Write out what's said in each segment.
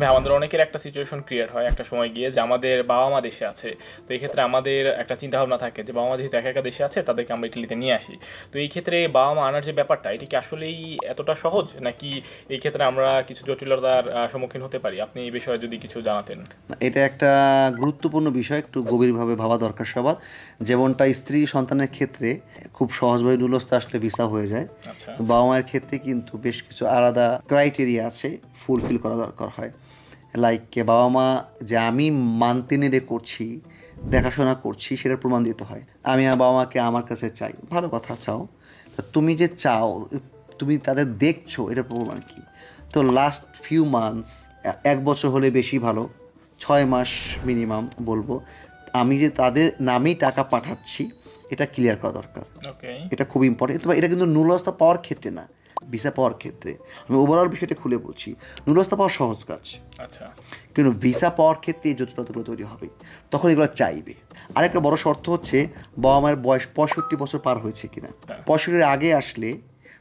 ভাই আমাদের অনেকের একটা সিচুয়েশন ক্রিয়েট হয় একটা সময় গিয়ে যে আমাদের বাবা মা দেশে আছে। তো এই ক্ষেত্রে আমাদের একটা চিন্তা ভাবনা থাকে যে বাবা মা যেহেতু একা একা দেশে আছে তাদেরকে আমরা ইটালিতে নিয়ে আসি। তো এই ক্ষেত্রে বাবা মা আনার যে ব্যাপারটা এটি কি আসলেই এতটা সহজ? নাকি এই ক্ষেত্রে আমরা কিছু জটিলতার সম্মুখীন হতে পারি? আপনি এই বিষয়ে যদি কিছু জানাতেন। এটা একটা গুরুত্বপূর্ণ বিষয় একটু গভীরভাবে ভাবা দরকার সবার। যেমনটা স্ত্রী সন্তানের ক্ষেত্রে খুব সহজভাবে নুলস্তা আসলে ভিসা হয়ে যায়। আচ্ছা। তো বাবা মায়ের ক্ষেত্রে কিন্তু বেশ কিছু আলাদা ক্রাইটেরিয়া আছে ফুলফিল করা দরকার হয়। লাইক বাবা মা যে আমি মানতে নেদে করছি দেখাশোনা করছি সেটা প্রমাণ দিতে হয়। আমি আমার বাবা মাকে আমার কাছে চাই। ভালো কথা চাও। তুমি যে চাও তুমি তাদের দেখছ এটা প্রমাণ কি? তো লাস্ট ফিউ মান্থস এক বছর হলে বেশি ভালো। ছয় মাস মিনিমাম বলব। আমি যে তাদের নামেই টাকা পাঠাচ্ছি এটা ক্লিয়ার করা দরকার। এটা খুব ইম্পর্টেন্ট এটা কিন্তু নুলস্তা পাওয়ার ক্ষেত্রে না। ভিসা পাওয়ার ক্ষেত্রে আমি ওভারঅল বিষয়টা খুলে বলছি নুলস্তা পাওয়া সহজ কাজ। আচ্ছা। কিন্তু ভিসা পাওয়ার ক্ষেত্রে এই জটিলতাগুলো তৈরি হবে? তখন এগুলো চাইবে। আরেকটা বড় শর্ত হচ্ছে বাবা মায়ের বয়স পঁয়ষট্টি বছর পার হয়েছে কিনা। পঁয়ষট্টির আগে আসলে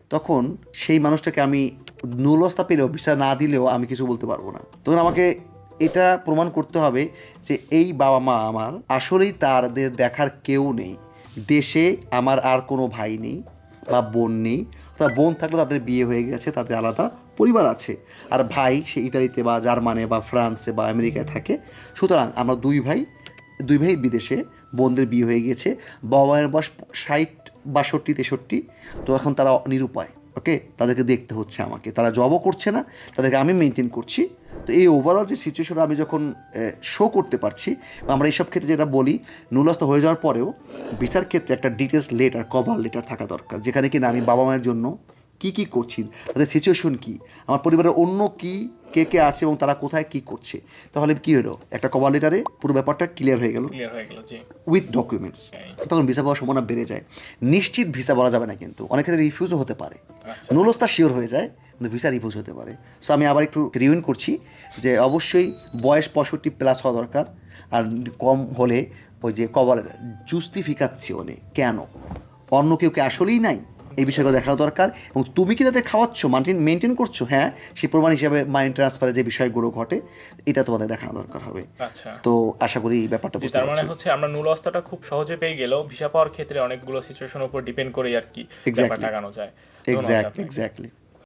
তখন সেই মানুষটাকে আমি নুলস্তা পেলেও ভিসা না দিলেও আমি কিছু বলতে পারব না। তখন আমাকে এটা প্রমাণ করতে হবে যে এই বাবা মা আমার আসলেই তাদের দেখার কেউ নেই। দেশে আমার আর কোনো ভাই নেই। বা বোন নেই। তা বোন থাকলে তাদের বিয়ে হয়ে গেছে, তাদের আলাদা পরিবার আছে। আর ভাই সে ইতালিতে বা জার্মানে বা ফ্রান্সে বা আমেরিকায় থাকে। সুতরাং আমরা দুই ভাই দুই ভাই বিদেশে, বোনদের বিয়ে হয়ে গিয়েছে বাবা মায়ের বয়স ষাট, বাষট্টি, তেষট্টি। তো এখন তারা নিরুপায়, ওকে? তাদেরকে দেখতে হচ্ছে আমাকে। তারা জবও করছে না, তাদেরকে আমি মেনটেন করছি। তো এই ওভারঅল যে সিচুয়েশন আমি যখন শো করতে পারছি বা আমরা এইসব ক্ষেত্রে যেটা বলি নুলস্ত হয়ে যাওয়ার পরেও বিচার ক্ষেত্রে একটা ডিটেলস লেটার কভার লেটার থাকা দরকার। যেখানে কিনা আমি বাবা মায়ের জন্য কি কি করছি তাদের সিচুয়েশন কি আমার পরিবারের অন্য কি কে কে আছে এবং তারা কোথায় কি করছে। তাহলে কি হলো? একটা কভার লেটারে পুরো ব্যাপারটা ক্লিয়ার হয়ে গেল। উইথ ডকুমেন্টস তখন ভিসা পাওয়ার সম্ভাবনা বেড়ে যায়। নিশ্চিত ভিসা বলা যাবে না কিন্তু। অনেক ক্ষেত্রে রিফিউজও হতে পারে। নুলস্তা শিওর হয়ে যায়। কিন্তু ভিসা রিফিউজ হতে পারে। সো আমি আবার একটু রিউইন করছি যে অবশ্যই বয়স পঁয়ষট্টি প্লাস হওয়া দরকার আর কম হলে ওই যে কভার জুস্টিফিকাচ্ছিওনে কেন? অন্য কেউ কি আসলেই নাই? এই বিষয়গুলো দেখা দরকার। এবং তুমি কি তাদের খাওয়াচ্ছ? মানটেন মেনটেন করছ? হ্যাঁ সে প্রমাণ হিসাবে মাইন্ড ট্রান্সফারে যে বিষয়গুলো ঘটে এটা তোমাদের দেখানো দরকার হবে। আচ্ছা। তো আশা করি এই ব্যাপারটা বুঝতে তার মানে হচ্ছে আমরা নূল অস্ত্রটা খুব সহজে পেয়ে গেলেও ভিসা পাওয়ার ক্ষেত্রে অনেকগুলো সিচুয়েশনের উপর ডিপেন্ড করে আর কি. ব্যাপারটা লাগানো যায়। Exactly exactly